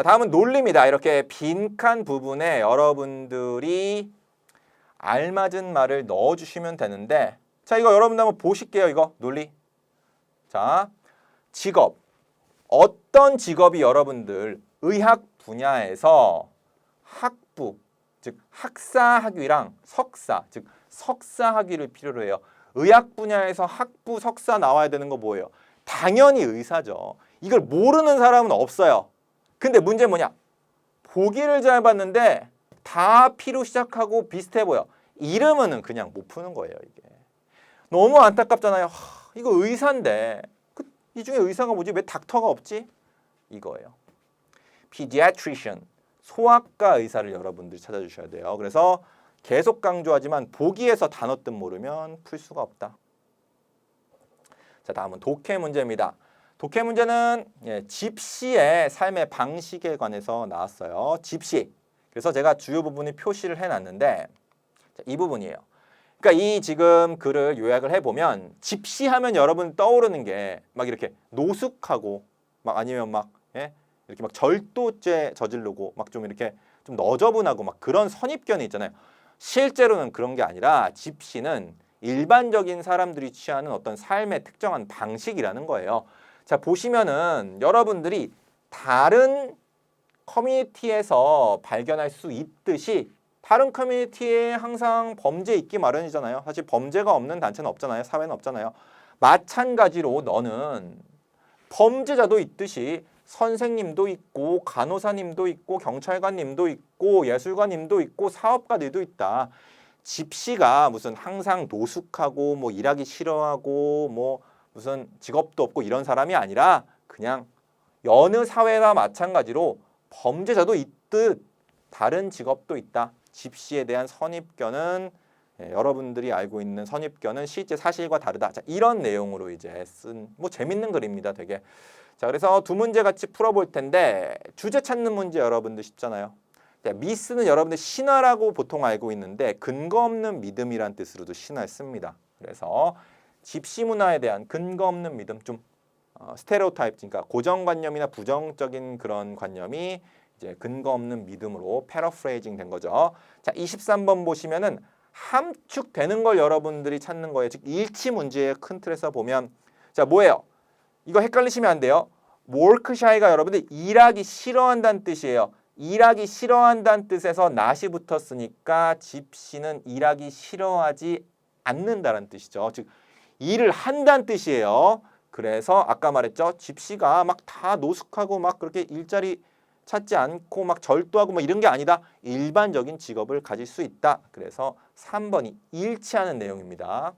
자, 다음은 논리입니다. 이렇게 빈칸 부분에 여러분들이 알맞은 말을 넣어 주시면 되는데 자, 이거 여러분들 한번 보실게요. 이거 논리. 자, 직업. 어떤 직업이 여러분들 의학 분야에서 학부, 즉 학사 학위랑 석사, 즉 석사 학위를 필요로 해요. 의학 분야에서 학부, 석사 나와야 되는 거 뭐예요? 당연히 의사죠. 이걸 모르는 사람은 없어요. 근데 문제 는 뭐냐? 보기를 잘 봤는데 다 피로 시작하고 비슷해 보여. 이러면은 그냥 못 푸는 거예요, 이게. 너무 안타깝잖아요. 하, 이거 의사인데 그, 이 중에 의사가 뭐지? 왜 닥터가 없지? 이거예요. pediatrician 소아과 의사를 여러분들이 찾아주셔야 돼요. 그래서 계속 강조하지만 보기에서 단어 뜻 모르면 풀 수가 없다. 자 다음은 독해 문제입니다. 독해 문제는 예, 집시의 삶의 방식에 관해서 나왔어요. 집시. 그래서 제가 주요 부분을 표시를 해놨는데 자, 이 부분이에요. 그러니까 이 지금 글을 요약을 해보면 집시하면 여러분 떠오르는 게 막 이렇게 노숙하고 막 아니면 막 예? 이렇게 막 절도죄 저지르고 막 좀 이렇게 좀 너저분하고 막 그런 선입견이 있잖아요. 실제로는 그런 게 아니라 집시는 일반적인 사람들이 취하는 어떤 삶의 특정한 방식이라는 거예요. 자 보시면은 여러분들이 다른 커뮤니티에서 발견할 수 있듯이 다른 커뮤니티에 항상 범죄 있기 마련이잖아요. 사실 범죄가 없는 단체는 없잖아요. 사회는 없잖아요. 마찬가지로 너는 범죄자도 있듯이 선생님도 있고 간호사님도 있고 경찰관님도 있고 예술가님도 있고 사업가들도 있다. 집시가 무슨 항상 노숙하고 뭐 일하기 싫어하고 뭐 무슨 직업도 없고 이런 사람이 아니라 그냥 여느 사회와 마찬가지로 범죄자도 있듯 다른 직업도 있다. 집시에 대한 선입견은 예, 여러분들이 알고 있는 선입견은 실제 사실과 다르다. 자, 이런 내용으로 이제 쓴 뭐 재밌는 글입니다. 되게. 자, 그래서 두 문제 같이 풀어볼 텐데 주제 찾는 문제 여러분들 쉽잖아요. 자, 미스는 여러분들 신화라고 보통 알고 있는데 근거 없는 믿음이란 뜻으로도 신화를 씁니다. 그래서 집시 문화에 대한 근거 없는 믿음 좀 어, 스테레오타입 그러니까 고정관념이나 부정적인 그런 관념이 이제 근거 없는 믿음으로 패러프레이징 된 거죠. 자, 23번 보시면은 함축되는 걸 여러분들이 찾는 거예요. 즉 일치 문제의 큰 틀에서 보면 자, 뭐예요? 이거 헷갈리시면 안 돼요. 월크샤이가 여러분들 일하기 싫어한다는 뜻이에요. 일하기 싫어한다는 뜻에서 not이 붙었으니까 집시는 일하기 싫어하지 않는다는 뜻이죠. 즉 일을 한다는 뜻이에요. 그래서 아까 말했죠. 집시가 막 다 노숙하고 막 그렇게 일자리 찾지 않고 막 절도하고 뭐 이런 게 아니다. 일반적인 직업을 가질 수 있다. 그래서 3번이 일치하는 내용입니다.